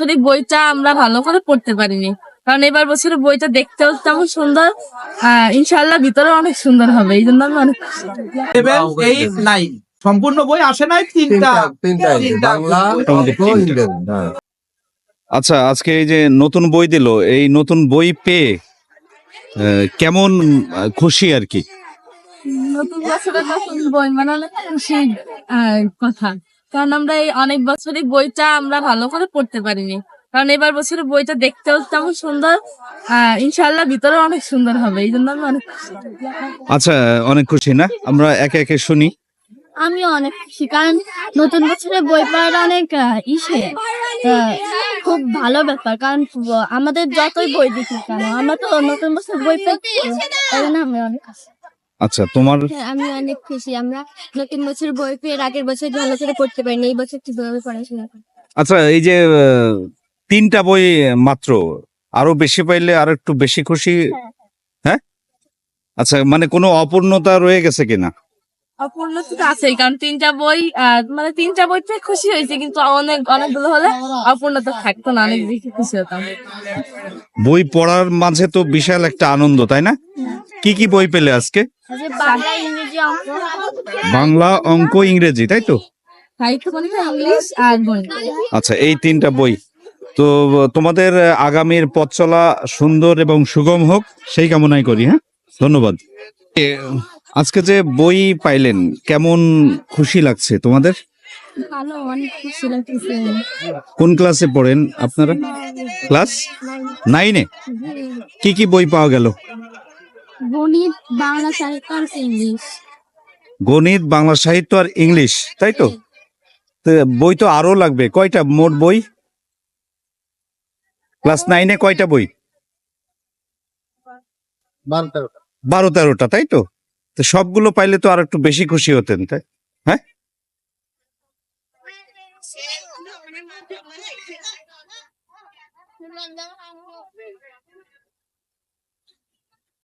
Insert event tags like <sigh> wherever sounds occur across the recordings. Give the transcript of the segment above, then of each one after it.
বাৎসরিক বইটা আমরা ভালো করে পড়তে পারিনি। কারণ এবার বছরের বইটা দেখতেও তেমন সুন্দর। আহ, ইনশাল্লাহ ভিতরে অনেক সুন্দর হবে এই জন্য আমি অনেক খুশি। সেভেন সম্পূর্ণ বই আসে নাই তিনটা। বাংলা হ্যাঁ। আচ্ছা আজকে এই যে নতুন বই দিল এই নতুন বই পেয়ে আহ, কেমন খুশি আর কি? নতুন বছরের নতুন বই মানে অনেক খুশির কথা। কারণ আমরা এই অনেক বছরই বইটা আমরা ভালো করে পড়তে পারিনি। কারণ এবার বছরের বইটা দেখতেও তেমন সুন্দর আহ, ইনশাল্লাহ ভিতরে অনেক সুন্দর হবে। এই জন্য আমি অনেক খুশি। আচ্ছা অনেক খুশি না? আমরা একে একে শুনি। আমিও অনেক খুশি কারণ নতুন বছরে বই পড়াটা অনেক ইসে। খুব ভালো ব্যাপার কারণ আমাদের যতই বই দেখি কেন আমরা তো নতুন বছর বই তাই আমি অনেক খুশি। আচ্ছা তোমার হ্যাঁ, আমি অনেক খুশি। আমরা নতুন বছর বই পেয়ে এর আগের বছর ভালো করে পড়তে পারিনি এই বছর ঠিকভাবে পড়াশোনা আচ্ছা এই যে তিনটা বই মাত্র আরও বেশি পাইলে আর একটু বেশি খুশি? হ্যাঁ আচ্ছা মানে কোনো অপূর্ণতা রয়ে গেছে কিনা? অপূর্ণতা তো আছেই কারণ তিনটা বই আহ, মানে তিনটা বই বইতে খুশি হয়েছে কিন্তু অনেক অনেকগুলো হলে অপূর্ণতা থাকতো না অনেক বেশি খুশি হতাম। বই পড়ার মাঝে তো বিশাল একটা আনন্দ তাই না? কি কি বই পেলে আজকে? বাংলা অঙ্ক ইংরেজি তাই তো? ইংলিশ আর আচ্ছা এই তিনটা বই। তো তোমাদের আগামীর পথ চলা সুন্দর এবং সুগম হোক সেই কামনাই করি হ্যাঁ? ধন্যবাদ। আজকে যে বই পাইলেন কেমন খুশি লাগছে তোমাদের? কোন ক্লাসে পড়েন আপনারা? ক্লাস নাইনে? কি কি বই পাওয়া গেল? গণিত বাংলা সাহিত্য আর ইংলিশ। গণিত বাংলা সাহিত্য আর ইংলিশ তাই তো? বই তো আরও লাগবে। কয়টা? মোট বই? ক্লাস নাইনে কয়টা বই? বারো তেরোটা। বারো তেরোটা তাই তো? তো সবগুলো পাইলে তো আর একটু বেশি খুশি হতেন তাই? হ্যাঁ? <laughs>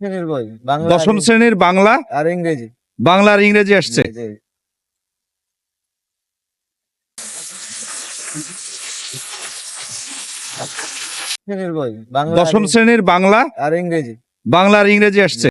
শ্রেণির বই। বাংলা দশম শ্রেণির বাংলা? আর ইংরেজি। বাংলা আর ইংরেজি আসছে। শ্রেণির বই। বাংলা দশম শ্রেণির বাংলা? আর ইংরেজি। বাংলা আর ইংরেজি আসছে।